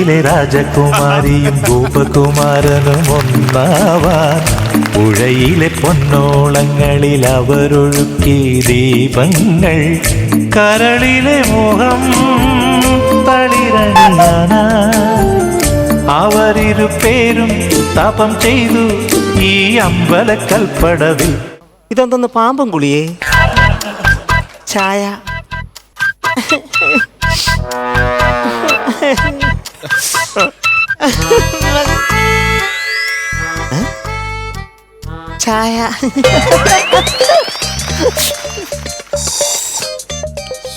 പുഴയിലെ രാജകുമാരിയും ഗോപകുമാരനും ഒന്നാവാൻ പുഴയിലെ പൊന്നോളങ്ങളിൽ അവരൊഴുക്കി ദീപങ്ങൾ കരളിലെ മുഖം തളിരണിയാനാ. അവരിരു പേരും തപം ചെയ്തു ഈ അമ്പലക്കൽപ്പടവിൽ. ഇതെന്തൊന്ന് പാമ്പം കുളിയേ? ചായ? ചായ.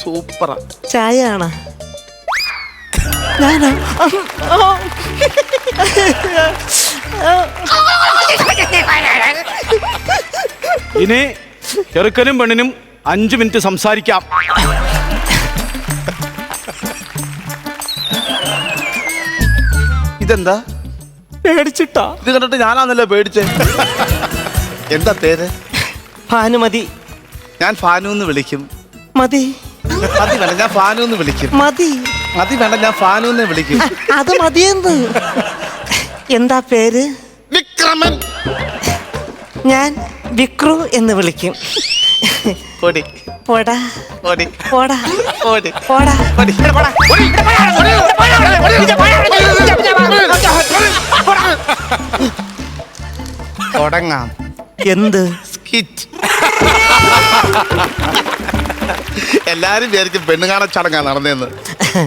സൂപ്പറാ. ചായ ആണ് ഞാനാ? ഇനി ചെറുക്കനും പെണ്ണിനും അഞ്ചു മിനിറ്റ് സംസാരിക്കാം. ഇതെന്താ? പേടിച്ചിട്ടാ. ഇത് കണ്ടിട്ട് ഞാനാന്നല്ലോ പേടിച്ചേ? എന്താ പേര്? ഭാനുമതി. ഞാൻ ഫാനു എന്ന് വിളിക്കും. മതി. മതി വേണ്ട ഞാൻ ഫാനു എന്ന് വിളിക്കും. മതി. മതി വേണ്ട ഞാൻ ഫാനു എന്ന് വിളിക്കും അത് മതിയെന്ന്. എന്താ പേര്? വിക്രമൻ. ഞാൻ വിക്രു എന്ന് വിളിക്കും. പൊടി. പോടാ. പോടാ. ഓടി. പോടാ. ഓടി. തുടങ്ങാം. എന്ത്? സ്കിറ്റ്. എല്ലാരും വിചാരിച്ച് പെണ്ണുകാണ ചടങ്ങാ നടന്നേന്ന്.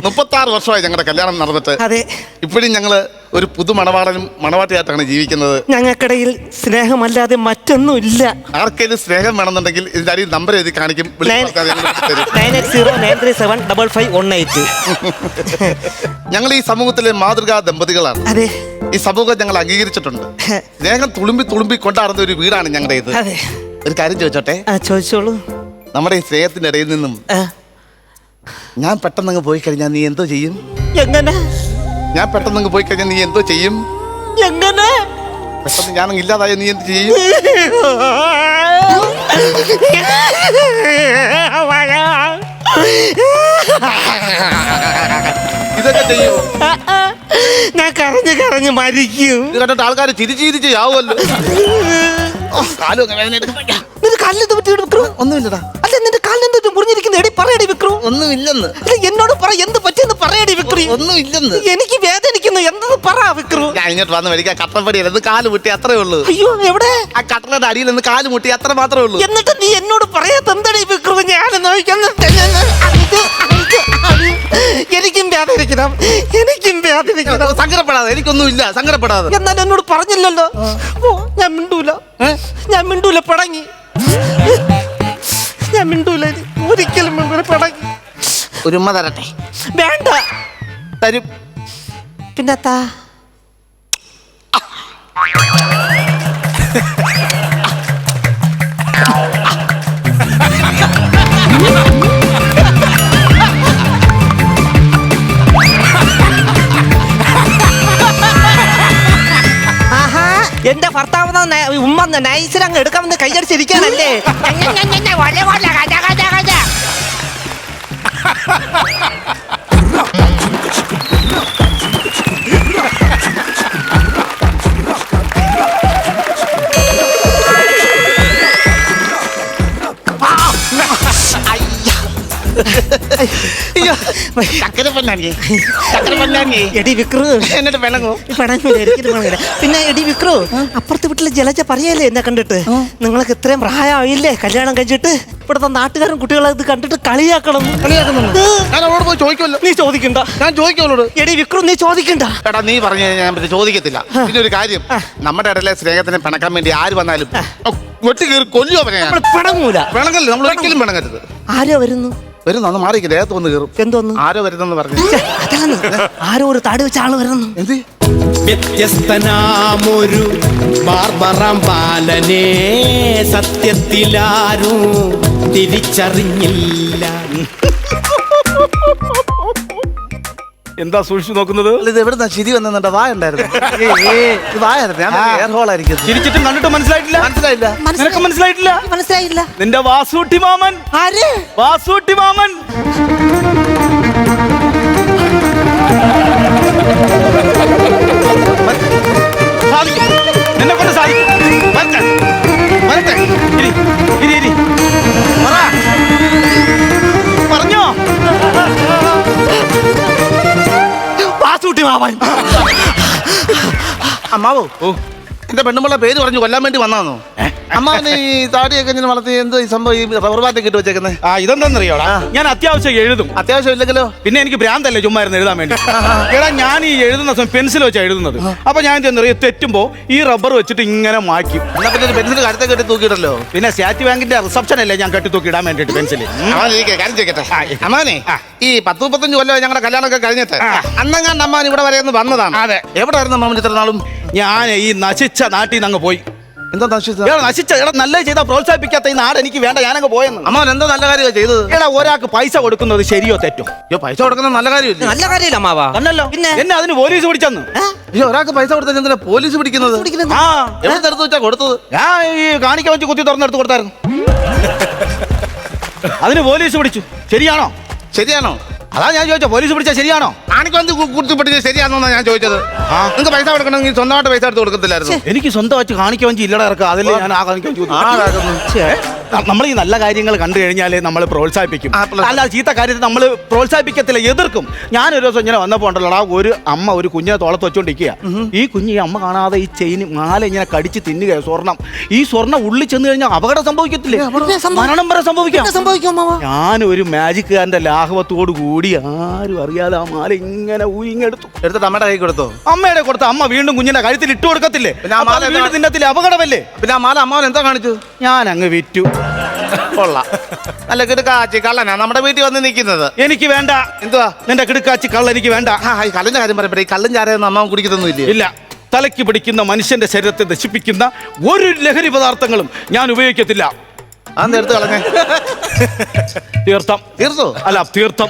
മുപ്പത്തി ആറ് വർഷമായി ഞങ്ങളുടെ കല്യാണം നടന്നിട്ട്. അതെ. ഇപ്പോഴും ഞങ്ങൾ ഒരു പുതു മണവാളനും മണവാട്ടിയായിട്ടാണ് ജീവിക്കുന്നത്. ഞങ്ങൾക്കിടയിൽ സ്നേഹമല്ലാതെ മറ്റൊന്നും ഇല്ല ആർക്കെങ്കിലും സ്നേഹം വേണമെന്നുണ്ടെങ്കിൽ ഇതിന്റെ അടിയിൽ നമ്പർ എഴുതി കാണിക്കും. വിളിച്ച് നയൻ പറഞ്ഞാൽ ഞങ്ങൾ തരും. Nine eight zero nine three seven double five one eight. ഞങ്ങൾ ഈ സമൂഹത്തിലെ മാതൃകാ ദമ്പതികളാണ്. അതെ. ഈ സമൂഹം ഞങ്ങൾ അംഗീകരിച്ചിട്ടുണ്ട്. സ്നേഹം തുളുമ്പി തുളുമ്പി കൊണ്ടാടുന്ന ഒരു വീടാണ് ഞങ്ങളുടെ ഇത് അതെ. ഒരു കാര്യം ചോദിച്ചോട്ടെ? ആ ചോദിച്ചോളൂ. നമ്മുടെ ഈ സ്നേഹത്തിന്റെ ഇടയിൽ നിന്നും ഞാൻ ഞാൻ പെട്ടെന്നങ്ങ് പോയി കഴിഞ്ഞാൽ നീ എന്തോ ചെയ്യും? എങ്ങനെ? ഞാൻ പെട്ടെന്നങ്ങ് പോയി കഴിഞ്ഞാൽ നീ എന്തോ ചെയ്യും? എങ്ങനെ? പെട്ടെന്ന് ഞാൻ ഇല്ലാതായ നീ എന്ത് ചെയ്യും? ഇതൊക്കെ ചെയ്യും. ഞാൻ കരഞ്ഞ് കരഞ്ഞ് മരിക്കും. ഇത് കണ്ടിട്ട് ആൾക്കാർ ചിരിച്ച് ചിരിച്ച് ആവുമല്ലോ ഓ, കാലും ഒക്കെ വേദന എടുക്കും. നിന്റെ കാലിന് പറ്റി വിക്രു? ഒന്നുമില്ലടാ. അല്ല നിന്റെ കാലിന് എന്തൊരു മുറിഞ്ഞിരിക്കുന്ന. എടി പറയടി വിക്രു. ഒന്നുമില്ലെന്ന്. അല്ല എന്നോട് പറ എന്ത് പറ്റിയെന്ന് പറയടി വിക്രു. ഒന്നുമില്ലെന്ന്. എനിക്ക് വേദനിക്കുന്നു. എന്തെന്ന് പറ വിക്രു. ഞാൻ ഇങ്ങോട്ട് വന്ന് മേടിക്കാൻ കട്ടപ്പടിയല്ല? ഇത് കാൽ മുട്ടി അത്രേ ഉള്ളൂ. അയ്യോ എവിടെ? ആ കട്ടലയുടെ അടിയിൽ നിന്ന് കാൽ മുട്ടി അത്ര മാത്രമേ ഉള്ളൂ. എന്നിട്ട് നീ എന്നോട് പറയാത്ത എന്തടി വിക്രു? ഞാൻ നോക്കുന്നു എനിക്കും വേദനിക്കണം എനിക്കും വേദനിക്കണം സങ്കടപ്പെടാതെ എനിക്കൊന്നുമില്ല സങ്കടപ്പെടാതെ. എന്നാൽ എന്നോട് പറഞ്ഞില്ലല്ലോ. ഓ ഞാൻ മിണ്ടൂല. ഞാൻ മിണ്ടൂല പടങ്ങി. ഞാൻ മിണ്ടൂല. ഒരിക്കലും മിണ്ടൂല പടങ്ങി. ഒരുമ തരട്ടെ. വേണ്ട. തരും. പിന്നെ ഉമ്മ നൈസിൽ അങ്ങ് എടുക്കാമെന്ന് കൈയടിച്ചിരിക്കാനല്ലേ അയ്യോ. ചക്കര പൊന്നാനി ചക്കര പൊന്നാനി എടി വിക്രു. എന്നിട്ട് പിണങ്ങോ പിണങ്ങൂല, ഒരിക്കലും. പിന്നെ എടി വിക്രു അപ്പുറത്തെ വീട്ടിലെ ജലജ പറയല്ലേ എന്നെ കണ്ടിട്ട്? നിങ്ങൾക്ക് ഇത്രയും പ്രായമായില്ലേ? കല്യാണം കഴിച്ചിട്ട് ഇവിടുത്തെ നാട്ടുകാരും കുട്ടികളെ ഇത് കണ്ടിട്ട് കളിയാക്കണം. കളിയാക്കുന്നു ഞാൻ അവളോട് പോയി ചോദിക്കുമല്ലോ. നീ ചോദിക്കണ്ട. ഞാൻ ചോദിക്കും എടി വിക്രു നീ ചോദിക്കണ്ട. എടാ നീ പറഞ്ഞു ഞാൻ പിന്നെ ചോദിക്കത്തില്ല. പിന്നെ ഒരു കാര്യം. നമ്മുടെ ഇടയിലെ സ്നേഹത്തിനെ പിണക്കാൻ വേണ്ടി ആര് വന്നാലും ഓ, വെട്ടി കയറി കൊല്ലുവോ നമ്മൾ പിണങ്ങൂല. പിണങ്ങല്ലേ നമ്മൾ ഒരിക്കലും പിണങ്ങരുത്. ആരോ വരുന്നു? വരുന്നു? ഒന്ന് വന്ന് കയറും. എന്തോന്ന് ആരോ വരുന്നെന്ന് പറഞ്ഞു. ആരോ ഒരു താടി വെച്ച ആൾ വരുന്നു എന്ത്? വ്യത്യസ്തനാമൊരു ബാർബറാം ബാലനെ സത്യത്തിലാരും തിരിച്ചറിഞ്ഞില്ല. എന്താ സൂക്ഷിച്ചു നോക്കുന്നത്? ഇത് എവിടുന്ന ചിരി വന്നിട്ട് വായ ഉണ്ടായിരുന്നു. ഇത് വായായിരുന്നു ഞാൻ എയർ ഹോൾ ആയിരിക്കും ചിരിച്ചിട്ടും കണ്ടിട്ട് മനസ്സിലായിട്ടില്ല? മനസ്സിലായില്ല. നിനക്ക് മനസ്സിലായിട്ടില്ല? മനസ്സിലായില്ല. നിന്റെ വാസൂട്ടി മാമൻ. ആര്? വാസൂട്ടി മാമൻ. അമ്മാവോ എന്റെ പെണ്ണുമ്പള പേര് പറഞ്ഞു കൊല്ലാൻ വേണ്ടി വന്നാന്നോ? അമ്മാവന് ഈ താടിയൊക്കെ ഇങ്ങനെ വളർത്തി എന്തോ ഈ സംഭവം ഈ റബ്ബർ ബാറ്റൊക്കെ ഇട്ട് വെച്ചേക്കുന്നത് ആ ഇതെന്താന്നറിയോടാ ഞാൻ അത്യാവശ്യം എഴുതും. അത്യാവശ്യം ഇല്ലെങ്കിലോ? പിന്നെ എനിക്ക് ഭ്രാന്തല്ലേ ചുമ്മാ ഇരുന്ന് എഴുതാൻ വേണ്ടി? എടാ ഞാൻ ഈ എഴുതുന്ന സമയം പെൻസിൽ വെച്ചാ എഴുതുന്നത്. അപ്പൊ ഞാൻ എന്തെന്നറിയോ തെറ്റുമ്പോ ഈ റബ്ബർ വെച്ചിട്ട് ഇങ്ങനെ മാക്കി എന്നാ പിന്നെ ഒരു പെൻസിൽ കഴുത്തെ കെട്ടി തൂക്കിയിട്ടല്ലോ പിന്നെ സ്റ്റാറ്റ് ബാങ്കിന്റെ റിസപ്ഷൻ അല്ലേ ഞാൻ കെട്ടി തൂക്കി ഇടാൻ വേണ്ടിട്ട് പെൻസിൽ അമ്മാനെ ഈ പത്ത് മുപ്പത്തഞ്ച് കൊല്ലം ഞങ്ങളുടെ കല്യാണമൊക്കെ കഴിഞ്ഞിട്ട് അന്നങ്ങാണ്ട് അമ്മാൻ ഇവിടെ വരെ ഒന്ന് വന്നതാണ്. അതെ. എവിടെ ആയിരുന്നു അമ്മാവൻ ഇത്ര നാളും? ഞാൻ ഈ നശിച്ച നാട്ടിൽ നിന്ന് അങ്ങ് പോയി. എന്താ നശിച്ചത് എടാ നശിച്ച. എടാ നല്ല ചെയ്താൽ പ്രോത്സാഹിപ്പിക്കാത്ത ഈ നാട് എനിക്ക് വേണ്ട. ഞാനങ്ങ് പോയെന്ന്. അമ്മ എന്താ നല്ല കാര്യം ചെയ്തത്? എടാ ഒരാൾക്ക് പൈസ കൊടുക്കുന്നത് ശരിയോ തെറ്റോ? അയ്യോ പൈസ കൊടുക്കുന്നത് നല്ല കാര്യമില്ല. നല്ല കാര്യമില്ല അമ്മാവാ. പിന്നെ? എന്നെ അതിന് പോലീസ് പിടിച്ചെന്ന്. അയ്യോ ഒരാൾക്ക് പൈസ കൊടുത്താൽ എന്തിനാ പോലീസ് പിടിക്കുന്നത്? ആ. എവിടെ എടുത്ത് വെച്ചാ കൊടുത്തത്? ഞാൻ ഈ കാണിക്ക വെച്ച് കുത്തി തുറന്നെടുത്ത് കൊടുത്തായിരുന്നു. അതിന് പോലീസ് പിടിച്ചു. ശരിയാണോ? ശരിയാണോ? അതാ ഞാൻ ചോദിച്ചോ പോലീസ് പിടിച്ചാൽ ശരിയാണോ? ആണിക്കൊന്ന് കുറിച്ച് ശരിയാണെന്നാണ് ശരിയാണെന്നാ ഞാൻ ചോദിച്ചത്. നിങ്ങൾക്ക് പൈസ കൊടുക്കണമെങ്കിൽ സ്വന്തമായിട്ട് പൈസ എടുത്ത് കൊടുക്കത്തില്ലായിരുന്നു. എനിക്ക് സ്വന്തമായിട്ട് കാണിക്കാൻ ഇല്ലട ഇറക്കുക അതിൽ ഞാൻ ആ കാണിക്കാൻ? നമ്മൾ ഈ നല്ല കാര്യങ്ങൾ കണ്ടു കഴിഞ്ഞാൽ നമ്മൾ പ്രോത്സാഹിപ്പിക്കും. അല്ല ചീത്ത കാര്യത്തെ നമ്മൾ പ്രോത്സാഹിപ്പിക്കത്തില്ല എതിർക്കും. ഞാൻ ഒരു ദിവസം ഇങ്ങനെ വന്നപ്പോ ഉണ്ടല്ലോ ഒരു അമ്മ ഒരു കുഞ്ഞിനെ തോളത്ത് വെച്ചോണ്ടിരിക്കുക ഈ കുഞ്ഞ് ഈ അമ്മ കാണാതെ ഈ ചെയിൻ മാല ഇങ്ങനെ കടിച്ച് തിന്നുക സ്വർണം. ഈ സ്വർണം ഉള്ളിൽ ചെന്ന് കഴിഞ്ഞാൽ അപകടം സംഭവിക്കത്തില്ലേ? മരണം വരെ സംഭവിക്കാം. ഞാൻ ഒരു മാജിക്കുകാരന്റെ ലാഘവത്തോടു കൂടി ആരും അറിയാതെ ആ മാല ഇങ്ങനെ ഊയിങ്ങെടുത്തു എടുത്തിട്ട് അമ്മയുടെ കൈ കൊടുത്തോ? അമ്മയുടെ കൊടുത്ത അമ്മ വീണ്ടും കുഞ്ഞിന്റെ കഴുത്തിൽ ഇട്ട് കൊടുക്കത്തില്ലേ? പിന്നെ ആ മാല തിന്നത്തില്ലേ? അപകടമല്ലേ? പിന്നെ ആ മാല അമ്മാവൻ എന്താ കാണിച്ചു? ഞാൻ അങ്ങ് വിറ്റു. കൊള്ളാം. നല്ല കിടക്കാച്ചി കള്ളനാ നമ്മുടെ വീട്ടിൽ വന്ന് നിൽക്കുന്നത്. എനിക്ക് വേണ്ട. എന്തുവാ? നിന്റെ കിടുക്കാച്ചി കള്ള എനിക്ക് വേണ്ട. ആ ഈ കള്ളിന്റെ കാര്യം പറയട്ടെ ഈ കള്ളും ചാരയൊന്നും അമ്മാവൻ കുടിക്കുന്നൊന്നും ഇല്ലേ? ഇല്ല. തലയ്ക്ക് പിടിക്കുന്ന മനുഷ്യന്റെ ശരീരത്തെ നശിപ്പിക്കുന്ന ഒരു ലഹരി പദാർത്ഥങ്ങളും ഞാൻ ഉപയോഗിക്കത്തില്ല. ണല്ലോ എടുത്ത് കളഞ്ഞേ? തീർത്ഥം തീർത്തോ? അല്ല തീർത്ഥം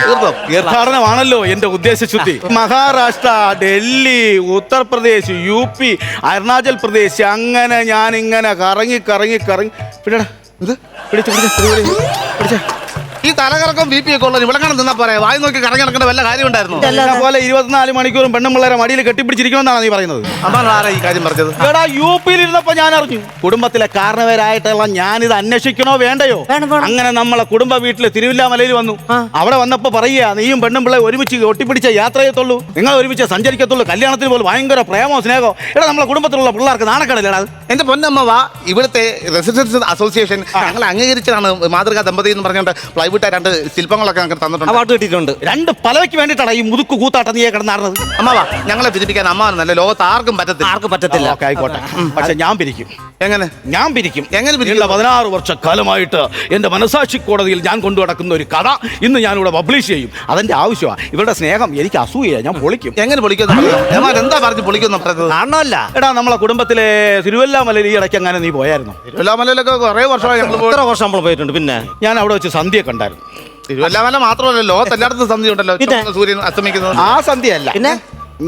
തീർത്തോ? തീർത്ഥാടനമാണല്ലോ എന്റെ ഉദ്ദേശശുദ്ധി. മഹാരാഷ്ട്ര ഡൽഹി ഉത്തർപ്രദേശ് യു പി അരുണാചൽ പ്രദേശ് അങ്ങനെ ഞാൻ ഇങ്ങനെ കറങ്ങി കറങ്ങി കറങ്ങി. പിടിടാ ഇത് പിടിച്ചു പിടിച്ചു പിടി, പിടി, പിടിച്ച്. ഈ തലകറക്കം ബി പി ഒക്കെ ഉള്ളത് ഇവിടെ കാണുന്ന നിന്നാ പറയാ വായി നോക്കി കറങ്ങി നടക്കേണ്ട വല്ല കാര്യം ഉണ്ടായിരുന്നു? പോലെ ഇരുപത്തിനാല് മണിക്കൂറും പെണ്ണും പിള്ളേരെ മടിയിൽ കെട്ടിപ്പിടിച്ചിരിക്കുമെന്നാണ് നീ പറയുന്നത്. അതാണ് ആരാ ഈ കാര്യം പറഞ്ഞത്? എടാ യു പിയിൽ ഇരുന്നപ്പോ ഞാൻ അറിഞ്ഞു. കുടുംബത്തിലെ കാരണവരായിട്ടുള്ള ഞാൻ ഇത് അന്വേഷിക്കണോ വേണ്ടയോ? വേണം, വേണം. അങ്ങനെ നമ്മളെ കുടുംബ വീട്ടിൽ തിരുവില്ലാമലയിൽ വന്നു. അവിടെ വന്നപ്പോ പറയുക നീയും പെണ്ണും പിള്ളേ ഒരുമിച്ച് ഒട്ടിപ്പിടിച്ച യാത്ര ചെയ്യത്തുള്ളൂ നിങ്ങൾ ഒരുമിച്ച് സഞ്ചരിക്കത്തുള്ളൂ. കല്യാണത്തിന് പോലും ഭയങ്കര പ്രേമോ സ്നേഹോ? എടാ നമ്മളെ കുടുംബത്തിലുള്ള പിള്ളേർക്ക് നാണക്കേടല്ലേടാ? എന്റെ പൊന്നമ്മ വാ ഇവിടുത്തെ റെസിഡൻസ് അസോസിയേഷൻ ഞങ്ങൾ അംഗീകരിച്ചതാണ് മാതൃകാ ദമ്പതി എന്ന് പറഞ്ഞുകൊണ്ട് പ്ലൈവുഡ് രണ്ട് ശില്പങ്ങളൊക്കെ ഞങ്ങൾക്ക് തന്നിട്ടുണ്ട്. അവാർഡ് കിട്ടിയിട്ടുണ്ട്. രണ്ട് പലവയ്ക്ക് വേണ്ടിയിട്ടാണ് ഈ മുതുക്ക് കൂത്താട്ടം നീയെ കിടന്നാറുന്നത്. അമ്മ വാ ഞങ്ങളെ പിരിപ്പിക്കാൻ അമ്മാവൻ നല്ല ലോകത്ത് ആർക്കും പറ്റത്തില്ല. ആർക്കും പറ്റത്തില്ല. ഓക്കെ ആയിക്കോട്ടെ. പക്ഷെ ഞാൻ പിരിക്കും. എങ്ങനെ? ഞാൻ പിരിക്കും. എങ്ങനെ പിരിക്കും? പിരിയുള്ള പതിനാറ് വർഷക്കാലമായിട്ട് എന്റെ മനസാക്ഷി കോടതിയിൽ ഞാൻ കൊണ്ടു നടക്കുന്ന ഒരു കഥ ഇന്ന് ഇവിടെ പബ്ലിഷ് ചെയ്യും. അതെന്റെ ആവശ്യമാണ് ഇവരുടെ സ്നേഹം എനിക്ക് അസൂയ ഞാൻ പൊളിക്കും. എങ്ങനെ പൊളിക്കുന്നു? അമ്മാവൻ എന്താ പറഞ്ഞ് പൊളിക്കുന്നു പറയുന്നത് കാണണമല്ല എടാ നമ്മളെ കുടുംബത്തിലെ തിരുവല്ലാമലയിൽ ഈ ഇടയ്ക്ക് അങ്ങനെ നീ പോയായിരുന്നു? തിരുവല്ലാമലയിലൊക്കെ കുറെ വർഷമായി ഞങ്ങൾ എത്ര വർഷം നമ്മൾ പോയിട്ടുണ്ട് പിന്നെ? ഞാൻ അവിടെ വെച്ച് സന്ധ്യ കണ്ടായിരുന്നു തിരുവല്ലാമല മാത്രമല്ല ലോകത്ത് എല്ലായിടത്തും സന്ധി ഉണ്ടല്ലോ ചുവന്ന സൂര്യൻ അസ്തമിക്കുന്നത് ആ സന്ധ്യയല്ല. പിന്നെ?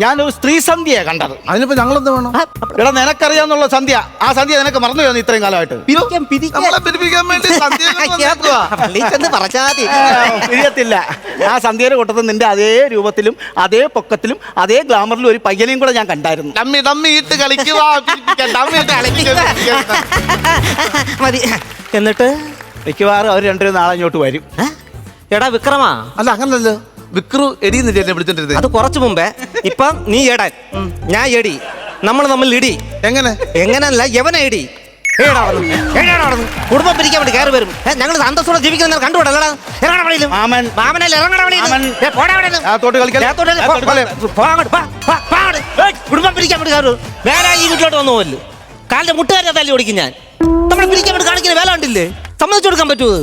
ഞാനൊരു സ്ത്രീ സന്ധ്യയെ കണ്ടത്. അതിനിപ്പോ ഞങ്ങളെന്ത് വേണം? എടാ നിനക്കറിയാന്നുള്ള സന്ധ്യ. ആ സന്ധ്യ നിനക്ക് മറന്നു പോയി ഇത്രയും കാലമായിട്ട്. പിരിയത്തില്ല. ആ സന്ധ്യയുടെ കൂട്ടത്തിൽ നിന്റെ അതേ രൂപത്തിലും അതേ പൊക്കത്തിലും അതേ ഗ്ലാമറിലും ഒരു പയ്യനെയും കൂടെ ഞാൻ കണ്ടായിരുന്നു. ഡമ്മി ഡമ്മി ഇട്ട് കളിക്കുക എന്നിട്ട്? മിക്കവാറും അവർ രണ്ടുപേരും നാളെ ഇങ്ങോട്ട് വരും. ഏ? എടാ വിക്രമാ. അല്ല അങ്ങനല്ലോ വിക്രു എടി എന്നെ വിളിച്ചോണ്ടിരുന്നത് അത് കുറച്ചു മുമ്പേ. ഇപ്പം നീ എടൻ ഞാൻ എടി. നമ്മൾ തമ്മിൽ ഇടി. എങ്ങനെ? എങ്ങനല്ല യവന ഇടി? ഏടാ അവിടുന്ന്? ഏടാ അവിടുന്ന്? കുടുംബം പിരിക്കാൻ വേണ്ടി കയറി വരും. ഞങ്ങൾ സന്തോഷത്തോടെ ജീവിക്കുന്ന കണ്ടുകൂടല്ലടാ ഇറങ്ങണ വഴിയിലും. മാമൻ. മാമനല്ല ഇറങ്ങണ വഴിയിലും. മാമൻ. ഏ, പോടാ അവിടുന്ന്. അകത്തോട്ട് കളിക്കല്ലേ? അകത്തോട്ട് കളി- കുടുംബം പിരിക്കാൻ വേണ്ടി കയറും വേറെ ഈ വീട്ടിലോട്ട് വന്നു പോലും കാലിന്റെ മുട്ടുകാരെ തല്ലി ഓടിക്കും ഞാൻ. നമ്മളെ പിരിക്കാൻ വേണ്ടി കാണിക്കുന്ന വേല കണ്ടില്ലേ? സമ്മതിച്ചു കൊടുക്കാൻ പറ്റുമോ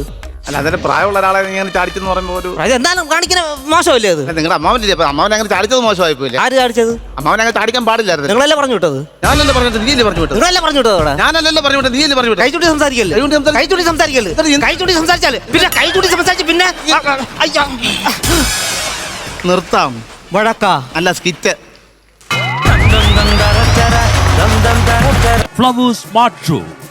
അല്ല അതിന് പ്രായമുള്ള ഒരാളെ ഇങ്ങനെ ചാടിച്ചെന്ന് പറയുമ്പോൾ ഒരു അത് എന്തായാലും കാണിക്കുന്ന മോശമല്ലേ അത്? നിങ്ങളുടെ അമ്മാവനില്ലേ അപ്പൊ അമ്മാവൻ അങ്ങനെ ചാടിച്ചത് മോശമായി പോയില്ലേ ആര് കാണിച്ചത് അമ്മാവൻ അങ്ങനെ ചാടിക്കാൻ പാടില്ലായിരുന്നു. നിങ്ങളല്ലേ പറഞ്ഞു വിട്ടത്? ഞാനല്ലേ പറഞ്ഞിട്ട് നീ പറഞ്ഞു വിട്ടത്? നിങ്ങളല്ലേ പറഞ്ഞു വിട്ടത് അവിടെ? ഞാനല്ലല്ലോ പറഞ്ഞു വിട്ടത്? നീയല്ലേ പറഞ്ഞു വിട്ടത്? കൈചൂട്ടി സംസാരിക്കല്ലേ? കൈചൂട്ടി കൈചൂട്ടി സംസാരിക്കല്ലേ? കൈചൂട്ടി സംസാരിച്ചാൽ പിന്നെ കൈചൂട്ടി സംസാരിച്ച് പിന്നെ. നിർത്താം. വഴക്ക. അല്ല സ്കിറ്റ്. Flowers smart show